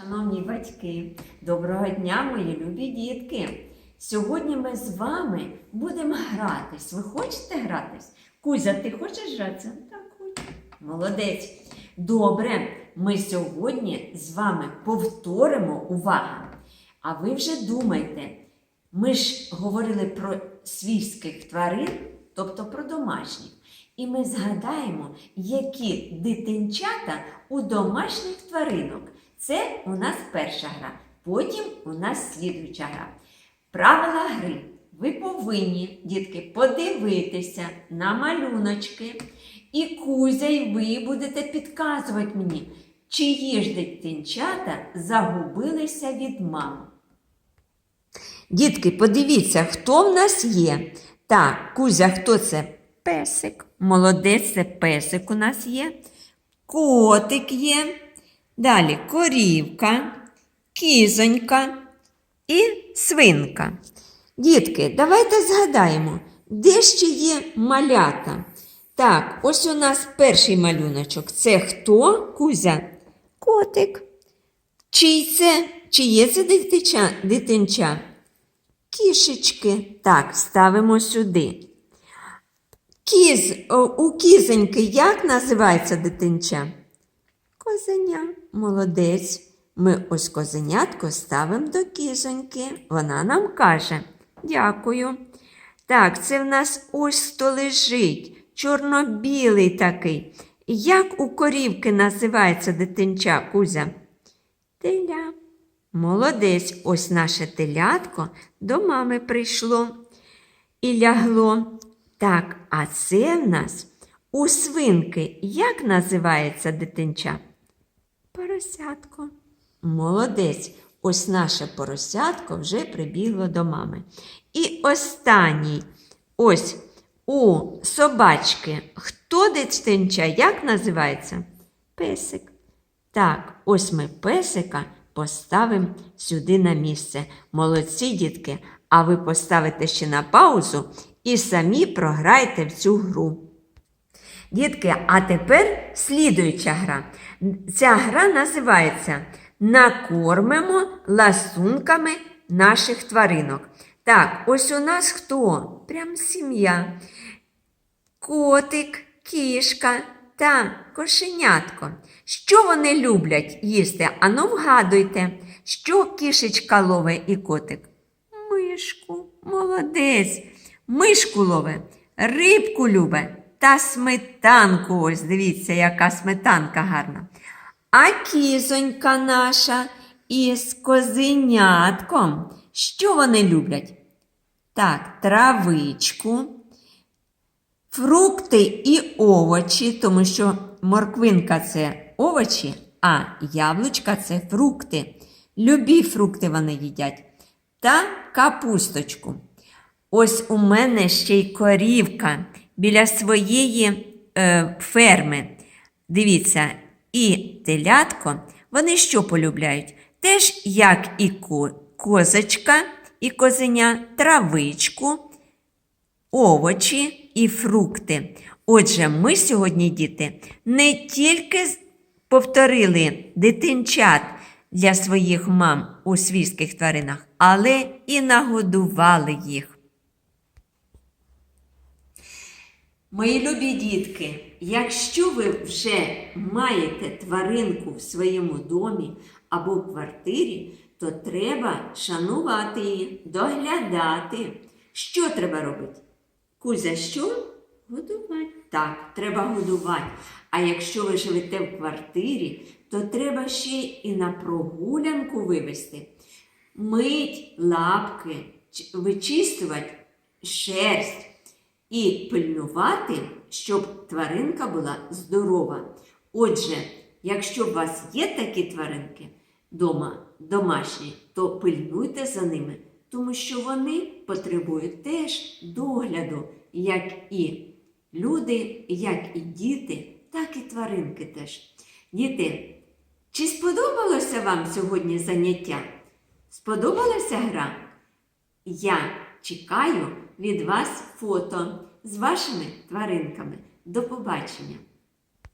Шановні батьки, доброго дня, мої любі дітки! Сьогодні ми з вами будемо гратись. Ви хочете гратись? Кузя, ти хочеш гратися? Так, хочу. Молодець. Добре, ми сьогодні з вами повторимо увага. А ви вже думайте, ми ж говорили про свійських тварин, тобто про домашніх. І ми згадаємо, які дитинчата у домашніх тваринок. Це у нас перша гра. Потім у нас слідуюча гра. Правила гри. Ви повинні, дітки, подивитися на малюночки. І Кузя, і ви будете підказувати мені, чиї ж дитинчата загубилися від мами. Дітки, подивіться, хто в нас є. Так, Кузя, хто це? Песик. Молодець, це песик у нас є. Котик є. Далі корівка, кізонька і свинка. Дітки, давайте згадаємо, де ще є малята. Так, ось у нас перший малюночок. Це хто? Кузя? Котик. Чий це? Чиє це дитича, дитинча? Кішечки. Так, ставимо сюди. Кіз, о, у кізоньки як називається дитинча? Козеня. Молодець. Ми ось козенятко ставимо до кізоньки. Вона нам каже дякую. Так, це в нас ось хто лежить, чорно-білий такий. Як у корівки називається дитинча Кузя? Теля. Молодець, ось наше телятко до мами прийшло і лягло. Так, а це в нас у свинки як називається дитинча? Поросятко. Молодець. Ось наше поросятко вже прибігло до мами. І останній. Ось у собачки. Хто дитинча? Як називається? Песик. Так, ось ми песика поставимо сюди на місце. Молодці, дітки, а ви поставите ще на паузу і самі програйте в цю гру. Дітки, а тепер слідуюча гра. Ця гра називається Накормимо ласунками наших тваринок. Так, ось у нас хто? Прям сім'я. Котик, кішка та кошенятко. Що вони люблять їсти? Ану вгадуйте, що кішечка лове і котик? Мишку, молодець. Мишку лове, рибку любе та сметанку. Ось дивіться, яка сметанка гарна. А кізонька наша із козенятком. Що вони люблять? Так, травичку, фрукти і овочі, тому що морквинка це овочі, а яблучка це фрукти. Любі фрукти вони їдять. Та капусточку. Ось у мене ще й корівка біля своєї е, ферми. Дивіться, і телятко, вони що полюбляють? Теж, як і ко- козочка, і козеня, травичку, овочі і фрукти. Отже, ми сьогодні, діти, не тільки повторили дитинчат для своїх мам у свійських тваринах, але і нагодували їх. Мої любі дітки, якщо ви вже маєте тваринку в своєму домі або в квартирі, то треба шанувати її, доглядати. Що треба робити? Кузя, що? Годувати. Так, треба годувати. А якщо ви живете в квартирі, то треба ще і на прогулянку вивести. Мить лапки, вичистувати шерсть і пильнувати, щоб тваринка була здорова. Отже, якщо у вас є такі тваринки дома, домашні, то пильнуйте за ними, тому що вони потребують теж догляду, як і люди, як і діти, так і тваринки теж. Діти, чи сподобалося вам сьогодні заняття? Сподобалася гра? Я чекаю від вас фото з вашими тваринками. До побачення!